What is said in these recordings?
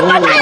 Oh.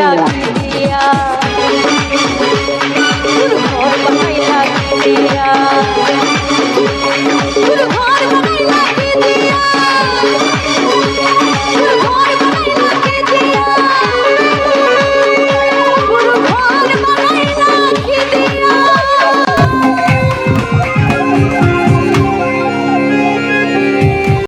লাগিয়া তোর ভয় পাই লাগিয়া